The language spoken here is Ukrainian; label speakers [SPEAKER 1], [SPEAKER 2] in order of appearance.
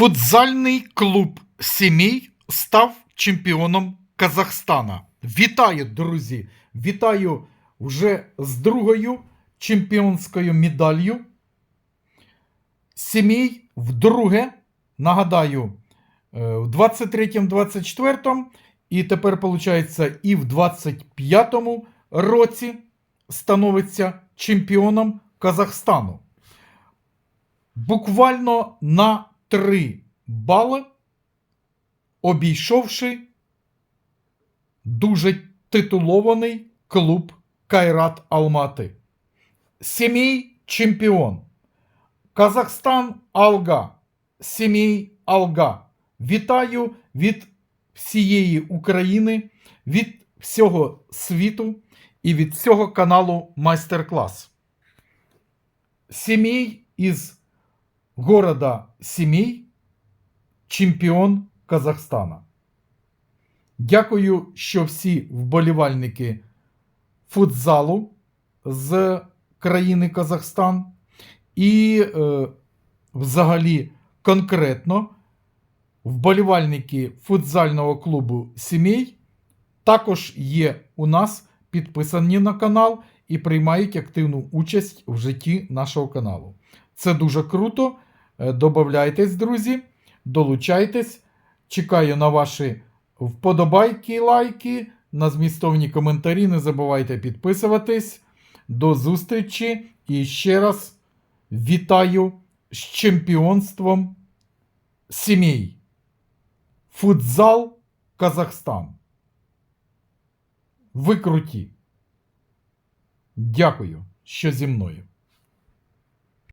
[SPEAKER 1] Футзальний клуб Сімій став чемпіоном Казахстана. Вітаю, друзі! Вітаю вже з другою чемпіонською медаллю. Сімій вдруге, нагадаю, е, в 23-24 і тепер, виходить, і в 25-му році становиться чемпіоном Казахстану. Буквально на 3 бали, обійшовши дуже титулований клуб Кайрат Алмати. Сімій чемпіон. Казахстан Алга. Сімій Алга. Вітаю від всієї України, від всього світу і від всього каналу Майстер-клас. Сімій із города Сімій, чемпіон Казахстана. Дякую, що всі вболівальники футзалу з країни Казахстан і е, взагалі конкретно вболівальники футзального клубу Сімей також є у нас підписані на канал і приймають активну участь в житті нашого каналу. Це дуже круто. Е, Добавляйтесь, друзі, долучайтесь. Чекаю на ваші вподобайки, лайки, на змістовні коментарі. Не забувайте підписуватись. До зустрічі і ще раз вітаю з чемпіонством сімей. Футзал Казахстан. Ви круті. Дякую, що зі мною.